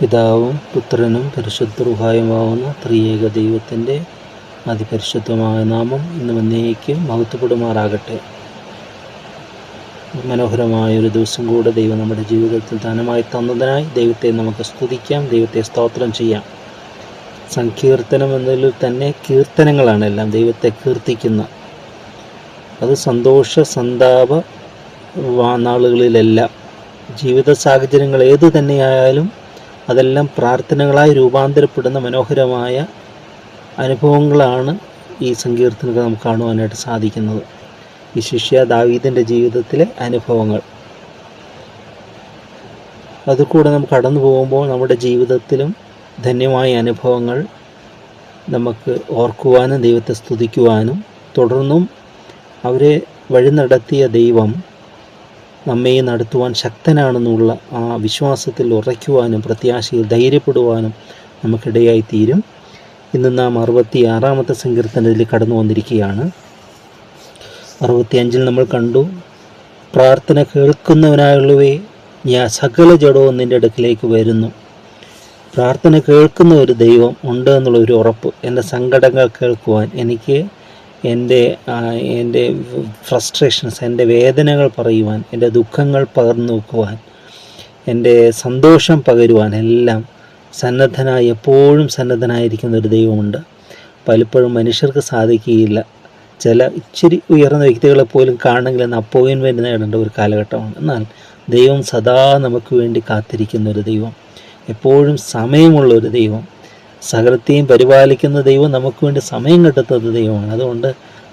പിതാവും പുത്രനും പരിശുദ്ധറുഹായുമാവുന്ന ത്രിയേക ദൈവത്തിന്റെ അതിപരിശുദ്ധമായ നാമം ഇന്ന് വന്നേക്കും മഹത്വപ്പെടുമാറാകട്ടെ. മനോഹരമായ ഒരു ദിവസം കൂടെ ദൈവം നമ്മുടെ ജീവിതത്തിൽ ദാനമായി തന്നതിനായി ദൈവത്തെ നമുക്ക് സ്തുതിക്കാം ദൈവത്തെ സ്തോത്രം ചെയ്യാം. സങ്കീർത്തനം എന്നതിൽ തന്നെ കീർത്തനങ്ങളാണ് എല്ലാം ദൈവത്തെ കീർത്തിക്കുന്ന. അത് സന്തോഷ സന്താപ നാളുകളിലെല്ലാം ജീവിത സാഹചര്യങ്ങൾ ഏതു തന്നെയായാലും അതെല്ലാം പ്രാർത്ഥനകളായി രൂപാന്തരപ്പെടുന്ന മനോഹരമായ അനുഭവങ്ങളാണ് ഈ സങ്കീർത്തനങ്ങൾ നമുക്ക് കാണുവാനായിട്ട് സാധിക്കുന്നത്. ഈ ശിഷ്യ ദാവീദിന്റെ ജീവിതത്തിലെ അനുഭവങ്ങൾ. അതിൽ കൂടെ നമുക്ക് കടന്നു പോകുമ്പോൾ നമ്മുടെ ജീവിതത്തിലും ധന്യമായ അനുഭവങ്ങൾ നമുക്ക് ഓർക്കുവാനും ദൈവത്തെ സ്തുതിക്കുവാനും തുടർന്നും അവരെ വഴി നടത്തിയ ദൈവം നമ്മെ നടത്തുവാൻ ശക്തനാണെന്നുള്ള ആ വിശ്വാസത്തിൽ ഉറയ്ക്കുവാനും പ്രത്യാശയിൽ ധൈര്യപ്പെടുവാനും നമുക്കിടയായി തീരും ഇന്ന് നാം അറുപത്തി ആറാമത്തെ സങ്കീർത്തനത്തിൽ കടന്നു വന്നിരിക്കുകയാണ്. അറുപത്തിയഞ്ചിൽ നമ്മൾ കണ്ടു പ്രാർത്ഥന കേൾക്കുന്നവനായുള്ളവേ ഞാൻ സകല ജഡവും നിന്റെ അടുക്കിലേക്ക് വരുന്നു. പ്രാർത്ഥന കേൾക്കുന്ന ഒരു ദൈവം ഉണ്ട് എന്നുള്ള ഒരു ഉറപ്പ് എന്റെ സങ്കടങ്ങൾ കേൾക്കുവാൻ എനിക്ക് എന്റെ എന്റെ ഫ്രസ്ട്രേഷൻസ് എന്റെ വേദനകൾ പറയുവാൻ എന്റെ ദുഃഖങ്ങൾ പകർന്നു വെക്കുവാൻ എന്റെ സന്തോഷം പകരുവാൻ എല്ലാം സന്നദ്ധനായി എപ്പോഴും സന്നദ്ധനായിരിക്കുന്ന ഒരു ദൈവമുണ്ട്. പലപ്പോഴും മനുഷ്യർക്ക് സാധിക്കുകയില്ല. ചില ഇച്ചിരി ഉയർന്ന വ്യക്തികളെ പോലും കാണണമെങ്കിൽ എന്ന് അപ്പോയിൻമെന്റ് നേടേണ്ട ഒരു കാലഘട്ടമാണ്. എന്നാൽ ദൈവം സദാ നമുക്ക് വേണ്ടി കാത്തിരിക്കുന്ന ഒരു ദൈവം. എപ്പോഴും സമയമുള്ള ഒരു ദൈവം. സകലത്തെയും പരിപാലിക്കുന്ന ദൈവം നമുക്ക് വേണ്ടി സമയം കണ്ടെത്തുന്ന ദൈവമാണ്. അതുകൊണ്ട്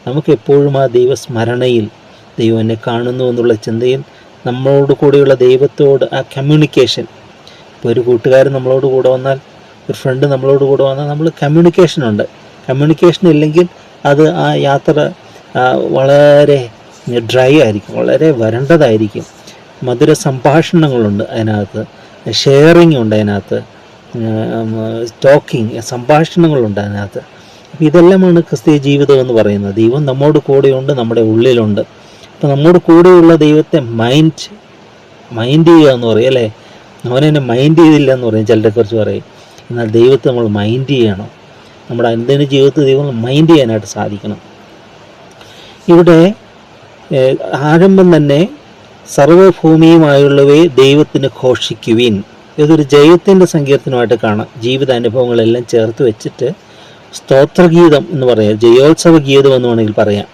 നമുക്ക് എപ്പോഴും ആ ദൈവസ്മരണയിൽ ദൈവം എന്നെ കാണുന്നു എന്നുള്ള ചിന്തയിൽ നമ്മളോട് കൂടെയുള്ള ദൈവത്തോട് ആ കമ്മ്യൂണിക്കേഷൻ ഇപ്പോൾ ഒരു കൂട്ടുകാരൻ നമ്മളോട് കൂടെ വന്നാൽ ഒരു ഫ്രണ്ട് നമ്മളോട് കൂടെ വന്നാൽ നമ്മൾ കമ്മ്യൂണിക്കേഷൻ ഉണ്ട്. കമ്മ്യൂണിക്കേഷൻ ഇല്ലെങ്കിൽ അത് ആ യാത്ര വളരെ ഡ്രൈ ആയിരിക്കും വളരെ വരണ്ടതായിരിക്കും. മധുര സംഭാഷണങ്ങളുണ്ട് അതിനകത്ത് ഷെയറിങ് ഉണ്ട് അതിനകത്ത്. ടോക്കിംഗ് സംഭാഷണങ്ങളുണ്ട് അതിനകത്ത്. അപ്പോൾ ഇതെല്ലാമാണ് ക്രിസ്തീയ ജീവിതം എന്ന് പറയുന്നത്. ദൈവം നമ്മോട് കൂടെയുണ്ട് നമ്മുടെ ഉള്ളിലുണ്ട്. അപ്പോൾ നമ്മോട് കൂടെയുള്ള ദൈവത്തെ മൈൻഡ് മൈൻഡ് ചെയ്യുക എന്ന് പറയും അല്ലേ? അവനെന്നെ മൈൻഡ് ചെയ്തില്ല എന്ന് പറയും ചിലരെ കുറിച്ച് പറയും. എന്നാൽ ദൈവത്തെ നമ്മൾ മൈൻഡ് ചെയ്യണം. നമ്മുടെ അനുദിന ജീവിതത്തിൽ ദൈവം മൈൻഡ് ചെയ്യാനായിട്ട് സാധിക്കണം. ഇവിടെ ആരംഭം തന്നെ സർവഭൂമിയുമായുള്ളവയെ ദൈവത്തിന് ഘോഷിക്കുവിൻ. ഇതൊരു ജയത്തിന്റെ സങ്കീർത്തനമായിട്ട് കാണാം. ജീവിത അനുഭവങ്ങളെല്ലാം ചേർത്ത് വെച്ചിട്ട് സ്തോത്രഗീതം എന്ന് പറയാം. ജയോത്സവ ഗീതം എന്ന് വേണമെങ്കിൽ പറയാം.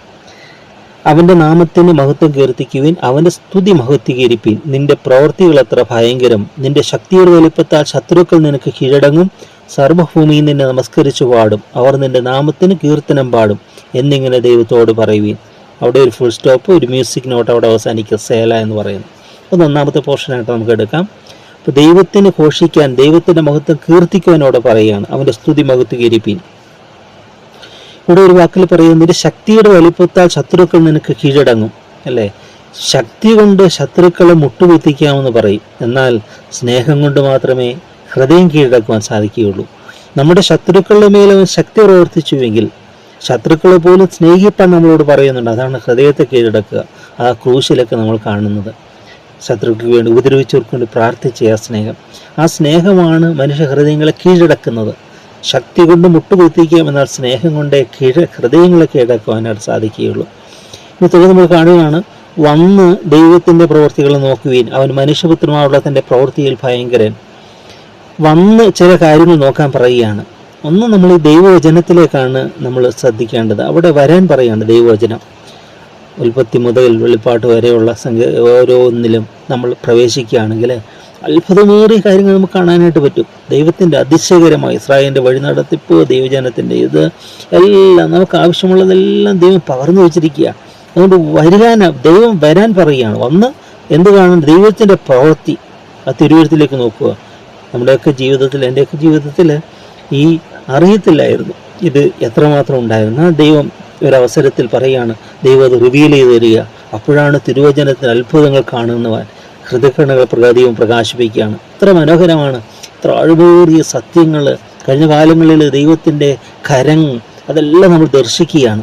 അവന്റെ നാമത്തിന് മഹത്വം കീർത്തിക്കുവിൻ അവന്റെ സ്തുതി മഹത്വീകരിപ്പിൻ. നിന്റെ പ്രവൃത്തികൾ എത്ര ഭയങ്കരം. നിന്റെ ശക്തിയുടെ വലിപ്പത്താൽ ശത്രുക്കൾ നിനക്ക് കീഴടങ്ങും. സർവഭൂമിയിൽ നിന്നെ നമസ്കരിച്ചു പാടും അവർ നിന്റെ നാമത്തിന് കീർത്തനം പാടും എന്നിങ്ങനെ ദൈവത്തോട് പറയുവീൻ. അവിടെ ഒരു ഫുൾ സ്റ്റോപ്പ് ഒരു മ്യൂസിക് നോട്ട് അവിടെ അവസാനിക്കുക. സേല എന്ന് പറയുന്നു. അപ്പോൾ ഒന്നാമത്തെ പോർഷനായിട്ട് നമുക്ക് എടുക്കാം. അപ്പോൾ ദൈവത്തിന് ഘോഷിക്കാൻ ദൈവത്തിന്റെ മഹത്വം കീർത്തിക്കുവാൻ അവിടെ പറയുകയാണ്. അവന്റെ സ്തുതി മഹത്വീകരിപ്പിൻ ഇവിടെ ഒരു വാക്കിൽ പറയുന്നത് നിന്റെ ശക്തിയുടെ വലിപ്പത്താൽ ശത്രുക്കൾ നിനക്ക് കീഴടങ്ങും. അല്ലേ? ശക്തി കൊണ്ട് ശത്രുക്കളെ മുട്ടുകുത്തിക്കാമെന്ന് പറയും. എന്നാൽ സ്നേഹം കൊണ്ട് മാത്രമേ ഹൃദയം കീഴടക്കുവാൻ സാധിക്കുകയുള്ളൂ. നമ്മുടെ ശത്രുക്കളുടെ മേൽ അവൻ ശക്തി പ്രവർത്തിച്ചുവെങ്കിൽ ശത്രുക്കളെ പോലും സ്നേഹിപ്പാൻ നമ്മളോട് പറയുന്നുണ്ട്. അതാണ് ഹൃദയത്തെ കീഴടക്കുക. ആ ക്രൂശിലൊക്കെ നമ്മൾ കാണുന്നത്. ശത്രുക്കൾക്ക് വേണ്ടി ഉപദ്രവിച്ചവർക്ക് വേണ്ടി പ്രാർത്ഥിച്ച ആ സ്നേഹം. ആ സ്നേഹമാണ് മനുഷ്യ ഹൃദയങ്ങളെ കീഴടക്കുന്നത്. ശക്തി കൊണ്ട് മുട്ടുകുത്തിക്കാം എന്നാൽ സ്നേഹം കൊണ്ടേ കീഴ ഹൃദയങ്ങളെ കീഴടക്കുവാനായിട്ട് സാധിക്കുകയുള്ളൂ. ഇനി തുടർന്ന് നമ്മൾ കാണുകയാണ് വന്ന് ദൈവത്തിന്റെ പ്രവൃത്തികൾ നോക്കുകയും അവൻ മനുഷ്യപുത്രമായുള്ള തന്റെ പ്രവൃത്തിയിൽ ഭയങ്കരൻ. വന്ന് ചില കാര്യങ്ങൾ നോക്കാൻ പറയുകയാണ്. ഒന്ന് നമ്മൾ ദൈവവചനത്തിലേക്കാണ് നമ്മൾ ശ്രദ്ധിക്കേണ്ടത്. അവിടെ വരാൻ പറയുകയാണ് ദൈവവചനം. ഉൽപ്പത്തി മുതൽ വെളിപ്പാട്ട് വരെയുള്ള സംഖ്യ ഓരോന്നിലും നമ്മൾ പ്രവേശിക്കുകയാണെങ്കിൽ അത്ഭുതമേറിയ കാര്യങ്ങൾ നമുക്ക് കാണാനായിട്ട് പറ്റും. ദൈവത്തിന്റെ അതിശയകരമായ ഇസ്രായേലിന്റെ വഴി നടത്തിപ്പ് ദൈവജനത്തിന്റെ ഇത് എല്ലാം നമുക്ക് ആവശ്യമുള്ളതെല്ലാം ദൈവം പകർന്നു വെച്ചിരിക്കുക അതുകൊണ്ട് വരികാന ദൈവം വരാൻ പറയുകയാണ്. വന്ന് എന്ത് കാണും ദൈവത്തിന്റെ പ്രവൃത്തി ആ തിരുവഴുത്തിലേക്ക് നോക്കുക. നമ്മുടെയൊക്കെ ജീവിതത്തിൽ എന്റെയൊക്കെ ജീവിതത്തിൽ ഈ അറിയത്തില്ലായിരുന്നു. ഇത് എത്രമാത്രം ഉണ്ടായിരുന്നു. ദൈവം ഒരവസരത്തിൽ പറയുകയാണ് ദൈവം അത് റിവീൽ ചെയ്ത് തരിക. അപ്പോഴാണ് തിരുവചനത്തിന് അത്ഭുതങ്ങൾ കാണുന്നവൻ ഹൃദയഘടനകൾ പ്രകൃതിയും പ്രകാശിപ്പിക്കുകയാണ്. ഇത്ര മനോഹരമാണ് ഇത്ര അഴുപേറിയ സത്യങ്ങൾ കഴിഞ്ഞ കാലങ്ങളിൽ ദൈവത്തിന്റെ കരം അതെല്ലാം നമ്മൾ ദർശിക്കുകയാണ്.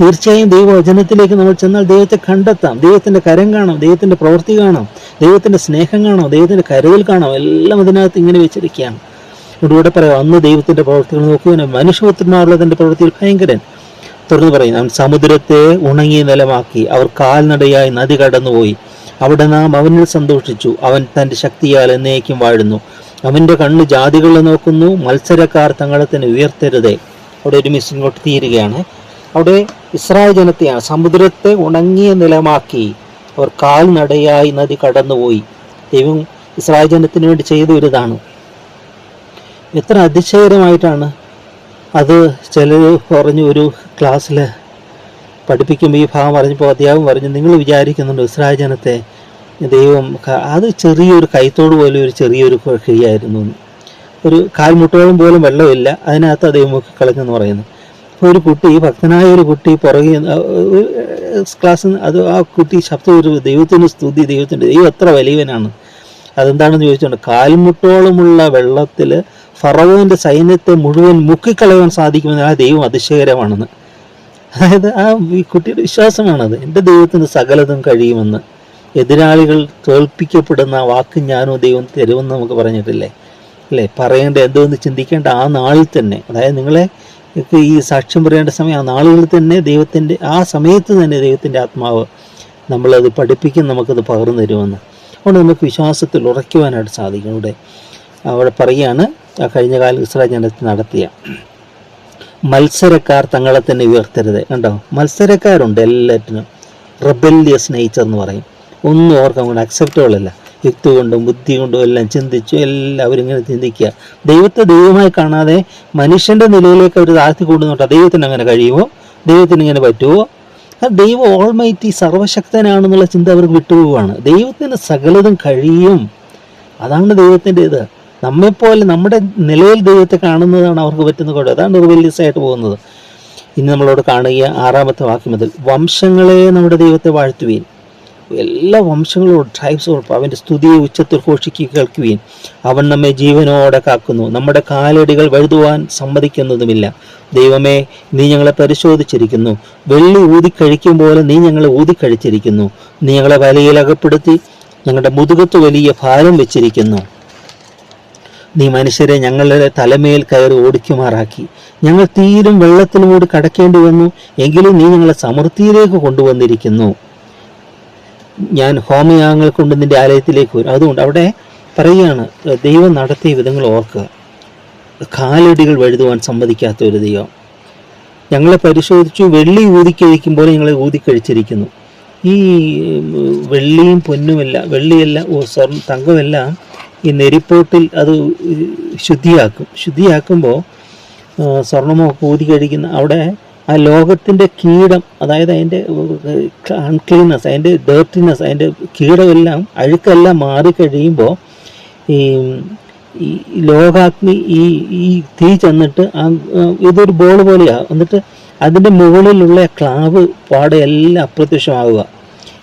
തീർച്ചയായും ദൈവവചനത്തിലേക്ക് നമ്മൾ ചെന്നാൽ ദൈവത്തെ കണ്ടെത്താം. ദൈവത്തിന്റെ കരം കാണാം ദൈവത്തിന്റെ പ്രവൃത്തി കാണാം ദൈവത്തിന്റെ സ്നേഹം കാണാം ദൈവത്തിന്റെ കരുതൽ കാണാം. എല്ലാം അതിനകത്ത് ഇങ്ങനെ വെച്ചിരിക്കുകയാണ്. ഇവിടെ പറയാം അന്ന് ദൈവത്തിന്റെ പ്രവൃത്തികൾ നോക്കുവാനും മനുഷ്യപുത്രന്മാരുള്ളതിന്റെ പ്രവൃത്തിയിൽ ഭയങ്കരൻ. തുറന്നു പറയും അവൻ സമുദ്രത്തെ ഉണങ്ങിയ നിലമാക്കി. അവർ കാൽനടയായി നദി കടന്നുപോയി. അവിടെ നാം അവനിൽ സന്തോഷിച്ചു. അവൻ തന്റെ ശക്തിയാൽ എന്നേക്കും വാഴുന്നു. അവന്റെ കണ്ണ് ജാതികളെ നോക്കുന്നു. മത്സരക്കാർ തങ്ങളെ തന്നെ ഉയർത്തരുതേ. അവിടെ ഒരു മിസ് ഇങ്ങോട്ട് തീരുകയാണ്. അവിടെ ഇസ്രായേൽ ജനത്തെയാണ് സമുദ്രത്തെ ഉണങ്ങിയ നിലമാക്കി. അവർ കാൽനടയായി നദി കടന്നുപോയി. ദൈവം ഇസ്രായേൽ ജനത്തിന് വേണ്ടി ചെയ്തു വരുതാണ് എത്ര അതിശയകരമായിട്ടാണ് അത് ചിലർ പറഞ്ഞു ഒരു ക്ലാസ്സിൽ പഠിപ്പിക്കുമ്പോൾ ഈ ഭാഗം പറഞ്ഞപ്പോൾ അധ്യാപകം പറഞ്ഞു നിങ്ങൾ വിചാരിക്കുന്നുണ്ട് ഇസ്രായേൽ ജനത്തെ ദൈവം അത് ചെറിയൊരു കൈത്തോട് പോലെ ഒരു ചെറിയൊരു കിഴിയായിരുന്നു ഒരു കാൽമുട്ടോളം പോലും വെള്ളമില്ല അതിനകത്ത് ദൈവം കളഞ്ഞെന്ന് പറയുന്നു. അപ്പോൾ ഒരു കുട്ടി ഭക്തനായ ഒരു കുട്ടി പുറകെ ക്ലാസ് അത് ആ കുട്ടി ശബ്ദം ഒരു ദൈവത്തിന്റെ സ്തുതി ദൈവത്തിന്റെ ദൈവം എത്ര വലിയവനാണ്? അതെന്താണെന്ന് ചോദിച്ചുകൊണ്ട് കാൽമുട്ടോളമുള്ള വെള്ളത്തിൽ ഫറവോന്റെ സൈന്യത്തെ മുഴുവൻ മുക്കിക്കളയാൻ സാധിക്കുമെന്ന് ആ ദൈവം അതിശയകരമാണെന്ന്. അതായത് ആ ഈ കുട്ടിയുടെ വിശ്വാസമാണത്. എന്റെ ദൈവത്തിന് സകലതും കഴിയുമെന്ന്. എതിരാളികൾ തോൽപ്പിക്കപ്പെടുന്ന വാക്ക് ഞാനോ ദൈവം തരുമെന്ന് നമുക്ക് പറഞ്ഞിട്ടില്ലേ? അല്ലേ? പറയേണ്ട എന്തോന്ന് ചിന്തിക്കേണ്ട ആ നാളിൽ തന്നെ. അതായത് നിങ്ങളെ ഈ സാക്ഷ്യം പറയേണ്ട സമയം ആ നാളുകളിൽ തന്നെ ദൈവത്തിന്റെ ആ സമയത്ത് തന്നെ ദൈവത്തിന്റെ ആത്മാവ് നമ്മളത് പഠിപ്പിക്കും നമുക്കത് പകർന്നു തരുമെന്ന്. അതുകൊണ്ട് നമുക്ക് വിശ്വാസത്തിൽ ഉറയ്ക്കുവാനായിട്ട് സാധിക്കും. ഇവിടെ അവിടെ പറയുകയാണ് കഴിഞ്ഞ കാലം ഇസ്രായേൽ ജനത്തിൽ നടത്തിയ മത്സരക്കാർ തങ്ങളെ തന്നെ ഉയർത്തരുത്. കണ്ടോ? മത്സരക്കാരുണ്ട് എല്ലാറ്റിനും. റെബല്യസ് നേച്ചർ എന്ന് പറയും. ഒന്നും ഓർക്കാൻ കൊണ്ട് അക്സെപ്റ്റബിൾ അല്ല യുക്തി കൊണ്ടും ബുദ്ധി കൊണ്ടും എല്ലാം ചിന്തിച്ചു എല്ലാവരും ഇങ്ങനെ ചിന്തിക്കുക. ദൈവത്തെ ദൈവമായി കാണാതെ മനുഷ്യന്റെ നിലയിലേക്ക് അവർ താഴ്ത്തി കൊണ്ടുവന്നിട്ട് ദൈവത്തിന് അങ്ങനെ കഴിയുമോ ദൈവത്തിന് ഇങ്ങനെ പറ്റുമോ ദൈവം ഓൾമൈറ്റി സർവശക്തനാണെന്നുള്ള ചിന്ത അവർക്ക് വിട്ടുപോവാണ് ദൈവത്തിന് സകലതും കഴിയും. അതാണ് ദൈവത്തിന്റെ ഇത് നമ്മെപ്പോലെ നമ്മുടെ നിലയിൽ ദൈവത്തെ കാണുന്നതാണ് അവർക്ക് പറ്റുന്ന കുഴപ്പം. അതാണ് ആയിട്ട് പോകുന്നത്. ഇന്ന് നമ്മളോട് കാണുക ആറാമത്തെ വാക്യം മുതൽ വംശങ്ങളെ നമ്മുടെ ദൈവത്തെ വാഴ്ത്തുവീൻ. എല്ലാ വംശങ്ങളോട് ട്രൈബ്സോട് അവന്റെ സ്തുതിയെ ഉച്ചത്തിൽ ഘോഷിക്കുക കേൾക്കുകയും അവൻ നമ്മെ ജീവനോടെ കാക്കുന്നു. നമ്മുടെ കാലടികൾ വഴുതുവാൻ സമ്മതിക്കുന്നതുമില്ല. ദൈവമേ നീ ഞങ്ങളെ പരിശോധിച്ചിരിക്കുന്നു. വെള്ളി ഊതിക്കഴിക്കും പോലെ നീ ഞങ്ങളെ ഊതിക്കഴിച്ചിരിക്കുന്നു. നീ ഞങ്ങളെ വലയിൽ അകപ്പെടുത്തി ഞങ്ങളുടെ മുതുകത്ത് വലിയ ഭാരം വെച്ചിരിക്കുന്നു. നീ മനുഷ്യരെ ഞങ്ങളുടെ തലമേൽ കയറി ഓടിക്കുമാറാക്കി. ഞങ്ങൾ തീരും വെള്ളത്തിലൂടെ കടക്കേണ്ടി വന്നു. എങ്കിലും നീ ഞങ്ങളെ സമൃദ്ധിയിലേക്ക് കൊണ്ടുവന്നിരിക്കുന്നു. ഞാൻ ഹോമയാഗങ്ങൾ കൊണ്ട് നിന്റെ ആലയത്തിലേക്ക് വരും. അതുകൊണ്ട് അവിടെ പറയുകയാണ് ദൈവം നടത്തിയ വിധങ്ങൾ ഓർക്കുക. കാലടികൾ വഴുതുവാൻ സമ്മതിക്കാത്ത ഒരു ദൈവം. ഞങ്ങളെ പരിശോധിച്ചു വെള്ളി ഊതിക്കഴിക്കുമ്പോൾ ഞങ്ങളെ ഊതിക്കഴിച്ചിരിക്കുന്നു ഈ വെള്ളിയും പൊന്നുമല്ല വെള്ളിയല്ല ഓ സ്വർണ തങ്കമെല്ലാം ഈ നെരിപ്പോട്ടിൽ അത് ശുദ്ധിയാക്കും. ശുദ്ധിയാക്കുമ്പോൾ സ്വർണമോ കൂതി കഴിക്കുന്ന അവിടെ ആ ലോകത്തിന്റെ കീടം അതായത് അതിന്റെ അൺക്ലീൻനെസ് അതിന്റെ ഡേർട്ടിനെസ് അതിന്റെ കീടമെല്ലാം അഴുക്കെല്ലാം മാറിക്കഴിയുമ്പോൾ ഈ ഈ ലോകാഗ്നി ഈ ഈ തീ ചെന്നിട്ട് ആ ഇതൊരു ബോൾ പോലെയാകും എന്നിട്ട് അതിന്റെ മുകളിലുള്ള ക്ലാവ് പാടെ എല്ലാം അപ്രത്യക്ഷമാവുക.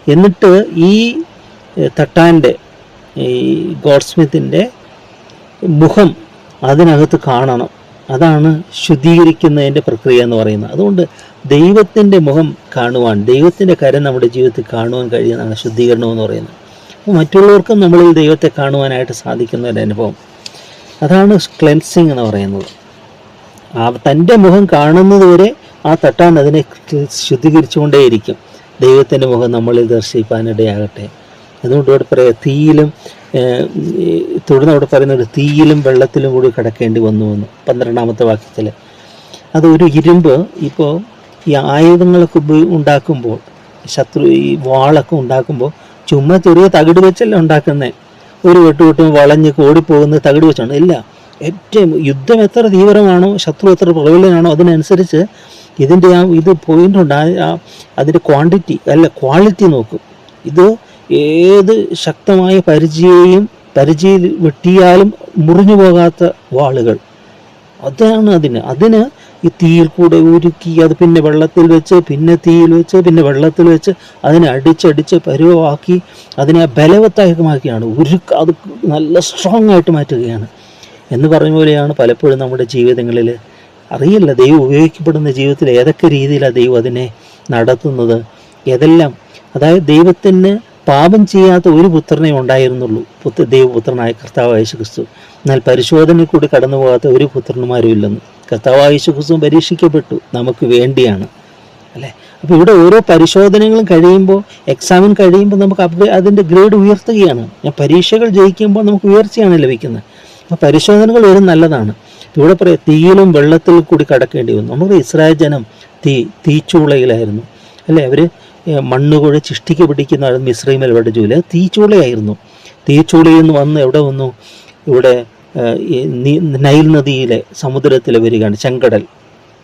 എന്നിട്ട് ഈ തട്ടാന്റെ ഈ ഗോഡ് സ്മിത്തിന്റെ മുഖം അതിനകത്ത് കാണണം. അതാണ് ശുദ്ധീകരിക്കുന്നതിന്റെ പ്രക്രിയ എന്ന് പറയുന്നത്. അതുകൊണ്ട് ദൈവത്തിന്റെ മുഖം കാണുവാൻ ദൈവത്തിന്റെ കരം നമ്മുടെ ജീവിതത്തിൽ കാണുവാൻ കഴിയുന്നതാണ് ശുദ്ധീകരണം എന്ന് പറയുന്നത്. അപ്പോൾ മറ്റുള്ളവർക്കും നമ്മളിൽ ദൈവത്തെ കാണുവാനായിട്ട് സാധിക്കുന്ന ഒരു അനുഭവം. അതാണ് ക്ലെൻസിങ് എന്ന് പറയുന്നത്. ആ തന്റെ മുഖം കാണുന്നത് വരെ ആ തട്ടാൻ അതിനെ ശുദ്ധീകരിച്ചുകൊണ്ടേയിരിക്കും. ദൈവത്തിന്റെ മുഖം നമ്മളിൽ ദർശിപ്പാനിടയാകട്ടെ. അതുകൊണ്ട് ഇവിടെ പറയാം തീയിലും തുടർന്ന് അവിടെ പറയുന്നത് തീയിലും വെള്ളത്തിലും കൂടി കിടക്കേണ്ടി വന്നു എന്ന്. പന്ത്രണ്ടാമത്തെ വാക്യത്തിൽ അത് ഒരു ഇരുമ്പ് ഇപ്പോൾ ഈ ആയുധങ്ങളൊക്കെ ഉണ്ടാക്കുമ്പോൾ ശത്രു ഈ വാളൊക്കെ ഉണ്ടാക്കുമ്പോൾ ചുമ്മാ ചെറിയ തകിട് വെച്ചല്ല ഉണ്ടാക്കുന്നത് ഒരു വെട്ടുവെട്ടും വളഞ്ഞ് കോടിപ്പോകുന്ന തകിട് വെച്ചാണ് ഇല്ല. ഏറ്റവും യുദ്ധം എത്ര തീവ്രമാണോ ശത്രു എത്ര പ്രബലനാണോ അതിനനുസരിച്ച് ഇതിന്റെ ആ ഇത് ആ- ആ അതിന്റെ ക്വാണ്ടിറ്റി അല്ല ക്വാളിറ്റി നോക്കും. ഇത് ഏത് ശക്തമായ പരിചയെയും പരിചയിൽ വെട്ടിയാലും മുറിഞ്ഞു പോകാത്ത വാളുകൾ. അതാണ് അതിന്. അതിന് ഈ തീയിൽ കൂടെ ഉരുക്കി അത് പിന്നെ വെള്ളത്തിൽ വെച്ച് പിന്നെ തീയിൽ വെച്ച് പിന്നെ വെള്ളത്തിൽ വെച്ച് അതിനെ അടിച്ചടിച്ച് പരുവമാക്കി അതിനെ ബലവത്തായകമാക്കിയാണ്. ഉരുക്ക് അത് നല്ല സ്ട്രോങ് ആയിട്ട് മാറ്റുകയാണ്. എന്ന് പറഞ്ഞ പോലെയാണ് പലപ്പോഴും നമ്മുടെ ജീവിതങ്ങളിൽ അറിയില്ല ദൈവം ഉപയോഗിക്കപ്പെടുന്ന ജീവിതത്തിൽ ഏതൊക്കെ രീതിയിലാണ് ദൈവം അതിനെ നടത്തുന്നത്. ഏതെല്ലാം? അതായത് ദൈവത്തിന് പാപം ചെയ്യാത്ത ഒരു പുത്രനെ ഉണ്ടായിരുന്നുള്ളൂ. പുത്ര ദൈവപുത്രനായ കർത്താവ് യേശുക്രിസ്തു. എന്നാൽ പരിശോധനയിൽ കൂടി കടന്നു പോകാത്ത ഒരു പുത്രന്മാരും ഇല്ലെന്ന് കർത്താവ് യേശു ക്രിസ്തു പരീക്ഷിക്കപ്പെട്ടു. നമുക്ക് വേണ്ടിയാണ്. അല്ലേ? അപ്പോൾ ഇവിടെ ഓരോ പരിശോധനകളും കഴിയുമ്പോൾ എക്സാമിൻ കഴിയുമ്പോൾ നമുക്ക് അപ്ഗ്രേ അതിന്റെ ഗ്രേഡ് ഉയർത്തുകയാണ്. ഞാൻ പരീക്ഷകൾ ജയിക്കുമ്പോൾ നമുക്ക് ഉയർച്ചയാണ് ലഭിക്കുന്നത്. അപ്പോൾ പരിശോധനകൾ ഒരു നല്ലതാണ്. ഇവിടെ പറയാം തീയിലും വെള്ളത്തിലും കൂടി കടക്കേണ്ടി വന്നു. നമ്മുടെ ഇസ്രായേൽ ജനം തീ തീച്ചൂളയിലായിരുന്നു. അല്ലേ? അവർ മണ്ണുകുഴ ചിഷ്ടിക്ക് പിടിക്കുന്ന മിശ്രീമൽ ഇവരുടെ ജോലി. അത് തീച്ചൂളയായിരുന്നു. നിന്ന് വന്ന് എവിടെ വന്നു? ഇവിടെ നൈൽ നദിയിലെ സമുദ്രത്തിൽ വരികയാണ് ചെങ്കടൽ.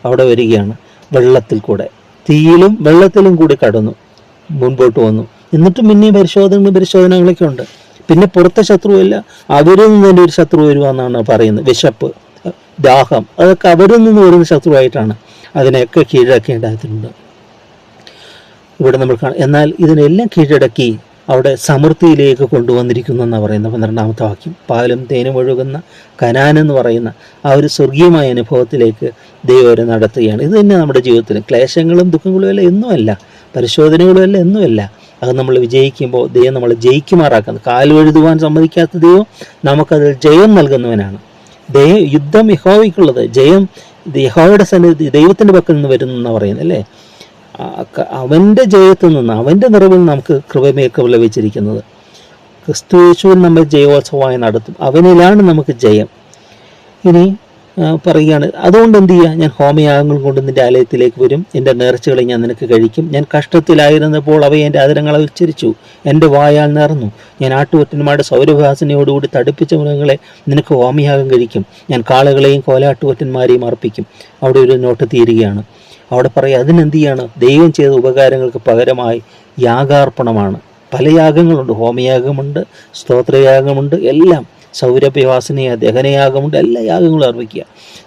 അവിടെ വരികയാണ് വെള്ളത്തിൽ കൂടെ. തീയിലും വെള്ളത്തിലും കൂടി കടന്നു. മുൻപോട്ട് വന്നു. എന്നിട്ടും പിന്നെയും പരിശോധന പരിശോധനകളൊക്കെ ഉണ്ട്. പിന്നെ പുറത്തെ ശത്രുവല്ല അവരിൽ നിന്ന് തന്നെ ഒരു ശത്രു വരുവാന്നാണ് പറയുന്നത്. വിശപ്പ് ദാഹം അതൊക്കെ അവരിൽ നിന്ന് വരുന്ന ശത്രുവായിട്ടാണ് അതിനെയൊക്കെ കീഴടക്കേണ്ടതായിട്ടുണ്ട്. ഇവിടെ നമ്മൾ കാണാം. എന്നാൽ ഇതിനെല്ലാം കീഴടക്കി അവിടെ സമൃദ്ധിയിലേക്ക് കൊണ്ടുവന്നിരിക്കുന്നു എന്നാണ് പറയുന്നത് പന്ത്രണ്ടാമത്തെ വാക്യം. പാലും തേനും ഒഴുകുന്ന കനാൻ എന്ന് പറയുന്ന ആ ഒരു സ്വർഗീയമായ അനുഭവത്തിലേക്ക് ദൈവം നടത്തുകയാണ്. ഇത് തന്നെ നമ്മുടെ ജീവിതത്തിൽ ക്ലേശങ്ങളും ദുഃഖങ്ങളും എല്ലാം എന്നുമല്ല പരിശോധനകളും എല്ലാം എന്നുമല്ല. അത് നമ്മൾ വിജയിക്കുമ്പോൾ ദൈവം നമ്മളെ ജയിക്കുമാറാക്കുന്നത് കാൽ വഴുതുവാൻ സമ്മതിക്കാത്ത ദൈവം നമുക്കതിൽ ജയം നൽകുന്നവനാണ്. ദൈവ യുദ്ധം യഹോവയ്ക്കുള്ളത്. ജയം യഹോവയുടെ സന്നിധി ദൈവത്തിന്റെ പക്കൽ നിന്ന് വരുന്നു എന്നാണ് പറയുന്നത് അല്ലേ? അവന്റെ ജയത്തിൽ നിന്ന് അവന്റെ നിറവിൽ നമുക്ക് കൃപമേക്കവ് ലഭിച്ചിരിക്കുന്നത്. ക്രിസ്തു യേശുവിൽ നമ്മൾ ജയോത്സവമായി നടത്തും. അവനിലാണ് നമുക്ക് ജയം. ഇനി പറയുകയാണ് അതുകൊണ്ട് എന്ത് ചെയ്യുക ഞാൻ ഹോമയാഗങ്ങൾ കൊണ്ട് നിന്റെ ആലയത്തിലേക്ക് വരും. എന്റെ നേർച്ചകളെ ഞാൻ നിനക്ക് കഴിക്കും. ഞാൻ കഷ്ടത്തിലായിരുന്നപ്പോൾ അവയെ എന്റെ അതിരങ്ങളെ ഉച്ചരിച്ചു. എന്റെ വായാൽ നേർന്നു ഞാൻ ആട്ടുകൊറ്റന്മാരുടെ സൗരഭാസനയോടുകൂടി തടുപ്പിച്ച മൃഗങ്ങളെ നിനക്ക് ഹോമയാഗം കഴിക്കും. ഞാൻ കാളകളെയും കോലാട്ടുകൊറ്റന്മാരെയും അർപ്പിക്കും. അവിടെ ഒരു നോട്ട് തീരുകയാണ്. അവിടെ പറയുക അതിനെന്ത് ചെയ്യാണ് ദൈവം ചെയ്ത ഉപകാരങ്ങൾക്ക് പകരമായി യാഗാർപ്പണമാണ്. പല യാഗങ്ങളുണ്ട്. ഹോമയാഗമുണ്ട് സ്തോത്രയാഗമുണ്ട് എല്ലാം. സൗരഭ്യവാസനയ ദഹനയാഗമുണ്ട് എല്ലാ യാഗങ്ങളും അർപ്പിക്കുക.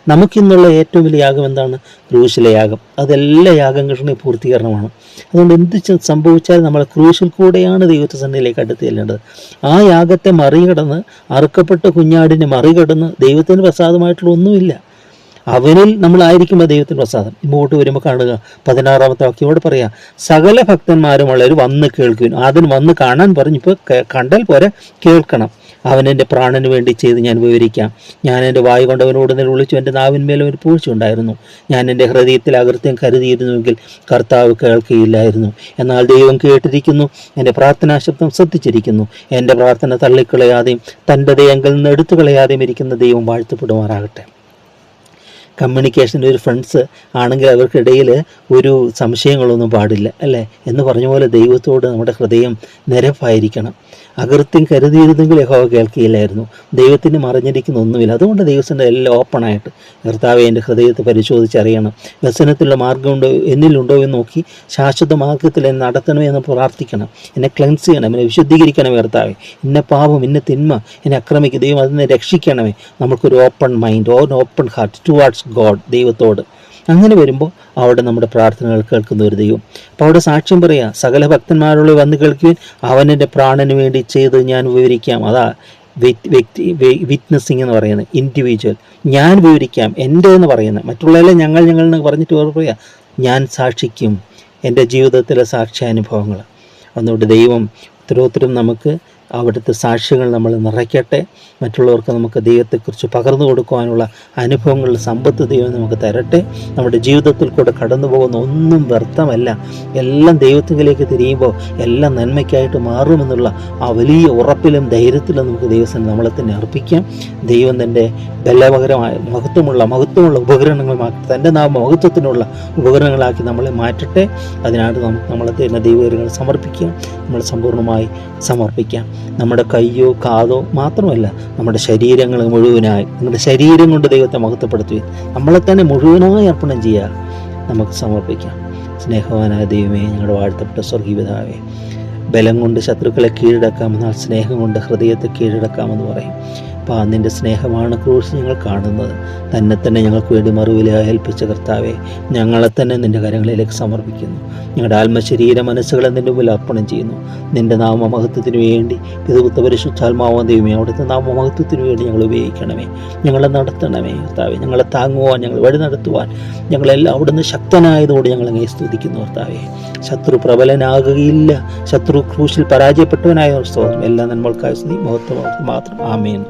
നമുക്കിന്നുള്ള ഏറ്റവും വലിയ യാഗം എന്താണ്? ക്രൂശിലെ യാഗം. അതെല്ലാ യാഗങ്ങളുടെ പൂർത്തീകരണമാണ്. അതുകൊണ്ട് എന്ത് സംഭവിച്ചാലും നമ്മൾ ക്രൂശിൽ കൂടെയാണ് ദൈവത്തെ സന്നിധിയിലേക്ക് അടുത്ത് ചെല്ലേണ്ടത് ആ യാഗത്തെ മറികടന്ന് അറുക്കപ്പെട്ട കുഞ്ഞാടിനെ മറികടന്ന് ദൈവത്തിന് പ്രസാദമായിട്ടുള്ള ഒന്നുമില്ല. അവനിൽ നമ്മളായിരിക്കുമ്പോൾ ദൈവത്തിന്റെ പ്രസാദം. ഇങ്ങോട്ട് വരുമ്പോൾ കാണുക പതിനാറാമത്തെ വാക്യോട് പറയാം സകല ഭക്തന്മാരുമുള്ളവർ വന്ന് കേൾക്കും. അതിന് വന്ന് കാണാൻ പറഞ്ഞു ഇപ്പോൾ കണ്ടാൽ പോരെ? കേൾക്കണം. അവൻ എന്റെ പ്രാണന് വേണ്ടി ചെയ്ത് ഞാൻ വിവരിക്കാം. ഞാൻ എന്റെ വായു കൊണ്ടവനോട് നില വിളിച്ചു. എന്റെ നാവിന്മേൽ ഒരു പൂഴ്ചയുണ്ടായിരുന്നു. ഞാൻ എന്റെ ഹൃദയത്തിൽ അകൃത്യം കരുതിയിരുന്നുവെങ്കിൽ കർത്താവ് കേൾക്കുകയില്ലായിരുന്നു എന്നാൽ ദൈവം കേട്ടിരിക്കുന്നു. എന്റെ പ്രാർത്ഥനാശബ്ദം ശ്രദ്ധിച്ചിരിക്കുന്നു. എന്റെ പ്രാർത്ഥന തള്ളിക്കളയാതെയും തന്റെ ദയങ്കിൽ നിന്ന് എടുത്തു കളയാതെയും ഇരിക്കുന്ന ദൈവം വാഴ്ത്തപ്പെടുമാറാകട്ടെ. കമ്മ്യൂണിക്കേഷന്റെ ഒരു ഫ്രണ്ട്സ് ആണെങ്കിൽ അവർക്കിടയിൽ ഒരു സംശയങ്ങളൊന്നും പാടില്ല അല്ലേ? എന്ന് പറഞ്ഞ പോലെ ദൈവത്തോട് നമ്മുടെ ഹൃദയം നിരപ്പായിരിക്കണം. അകൃത്യം കരുതിയിരുന്നെങ്കിൽ യഹോവ കേൾക്കുകയില്ലായിരുന്നു. ദൈവത്തിന് മറിഞ്ഞിരിക്കുന്ന ഒന്നുമില്ല. അതുകൊണ്ട് ദൈവത്തിന്റെ എല്ലാം ഓപ്പണായിട്ട് കർത്താവെ എന്റെ ഹൃദയത്തെ പരിശോധിച്ചറിയണം. വ്യസനത്തിലുള്ള മാർഗമുണ്ടോ എന്നിലുണ്ടോ എന്ന് നോക്കി ശാശ്വത മാർഗത്തിൽ എന്നെ നടത്തണമേ എന്ന് പ്രാർത്ഥിക്കണം. എന്നെ ക്ലെൻസ് ചെയ്യണം എന്നെ വിശുദ്ധീകരിക്കണം കർത്താവെ. ഇന്ന പാപം ഇന്ന തിന്മ എന്നെ ആക്രമിക്കുക. ദൈവം അതിനെ രക്ഷിക്കണമേ. നമുക്കൊരു open mind on open heart towards God ദൈവത്തോട്. അങ്ങനെ വരുമ്പോൾ അവിടെ നമ്മുടെ പ്രാർത്ഥനകൾ കേൾക്കുന്ന ഒരു ദൈവം. അപ്പോൾ അവിടെ സാക്ഷ്യം പറയാ സകല ഭക്തന്മാരോട് വന്ന് കേൾക്കുവാൻ അവനെന്റെ പ്രാണന് വേണ്ടി ചെയ്ത് ഞാൻ വിവരിക്കാം. അതാ വ്യക്തി വിറ്റ്നസ്സിങ് എന്ന് പറയുന്നത് ഇൻഡിവിജ്വൽ ഞാൻ വിവരിക്കാം എന്റെ എന്ന് പറയുന്നത്. മറ്റുള്ളവരെ ഞങ്ങൾ ഞങ്ങൾ എന്ന് പറഞ്ഞിട്ട് പറയുക പറയാം ഞാൻ സാക്ഷിക്കും എന്റെ ജീവിതത്തിലെ സാക്ഷ്യാനുഭവങ്ങൾ. അതുകൊണ്ട് ദൈവം ഉത്തരോത്തരം നമുക്ക് അവിടുത്തെ സാക്ഷ്യങ്ങൾ നമ്മൾ നിറയ്ക്കട്ടെ. മറ്റുള്ളവർക്ക് നമുക്ക് ദൈവത്തെക്കുറിച്ച് പകർന്നു കൊടുക്കുവാനുള്ള അനുഭവങ്ങളുടെ സമ്പത്ത് ദൈവം നമുക്ക് തരട്ടെ. നമ്മുടെ ജീവിതത്തിൽ കൂടെ കടന്നു പോകുന്ന ഒന്നും വ്യർത്ഥമല്ല. എല്ലാം ദൈവത്തിലേക്ക് തിരിയുമ്പോൾ എല്ലാം നന്മയ്ക്കായിട്ട് മാറുമെന്നുള്ള ആ വലിയ ഉറപ്പിലും ധൈര്യത്തിലും നമുക്ക് ദൈവത്തിന് നമ്മളെ തന്നെ അർപ്പിക്കാം. ദൈവം തന്റെ ബലപകരമായ മഹത്വമുള്ള മഹത്വമുള്ള ഉപകരണങ്ങൾ തന്റെ നാമ മഹത്വത്തിനുള്ള ഉപകരണങ്ങളാക്കി നമ്മളെ മാറ്റട്ടെ. അതിനായിട്ട് നമുക്ക് നമ്മളെ തന്നെ ദൈവകരങ്ങൾ സമർപ്പിക്കാം. നമ്മൾ സമ്പൂർണമായി സമർപ്പിക്കാം. നമ്മുടെ കയ്യോ കാതോ മാത്രമല്ല നമ്മുടെ ശരീരങ്ങൾ മുഴുവനായി നമ്മുടെ ശരീരം കൊണ്ട് ദൈവത്തെ മഹത്വപ്പെടുത്തുകയും നമ്മളെ തന്നെ മുഴുവനായി അർപ്പണം ചെയ്യുക നമുക്ക് സമർപ്പിക്കാം. സ്നേഹവാനായ ദൈവമേ ഞങ്ങളുടെ വാഴ്ത്തപ്പെട്ട സ്വർഗീയപിതാവേ ബലം കൊണ്ട് ശത്രുക്കളെ കീഴടക്കാമെന്നാൽ സ്നേഹം കൊണ്ട് ഹൃദയത്തെ കീഴടക്കാമെന്ന് പറയും. അപ്പാ നിന്റെ സ്നേഹമാണ് ക്രൂശ് ഞങ്ങൾ കാണുന്നത്. തന്നെ തന്നെ ഞങ്ങൾക്ക് വേണ്ടി മറുവിലയായി ഏൽപ്പിച്ച കർത്താവെ ഞങ്ങളെ തന്നെ നിന്റെ കരങ്ങളിലേക്ക് സമർപ്പിക്കുന്നു. ഞങ്ങളുടെ ആത്മശരീര മനസ്സുകളെ നിന്റെ മുമ്പിൽ അർപ്പണം ചെയ്യുന്നു. നിന്റെ നാമമഹത്വത്തിന് വേണ്ടി പിതൃത്വ പരിശുദ്ധാത്മാവാൻ ദൈവമേ അവിടുത്തെ നാമമഹത്വത്തിന് വേണ്ടി ഞങ്ങൾ ഉപയോഗിക്കണമേ. ഞങ്ങളെ നടത്തണമേ കർത്താവെ. ഞങ്ങളെ താങ്ങുവാൻ ഞങ്ങൾ വഴി നടത്തുവാൻ ഞങ്ങളെല്ലാം അവിടുന്ന് ശക്തനായതോട് ഞങ്ങൾ അങ്ങനെ സ്തുതിക്കുന്നു കർത്താവെ. ശത്രു പ്രബലനാകുകയില്ല. ശത്രു ക്രൂശിൽ പരാജയപ്പെട്ടവനായ സ്തോത്രം എല്ലാ നന്മൾക്കായ സ്തുതി മഹത്വം മാത്രം. ആമേൻ.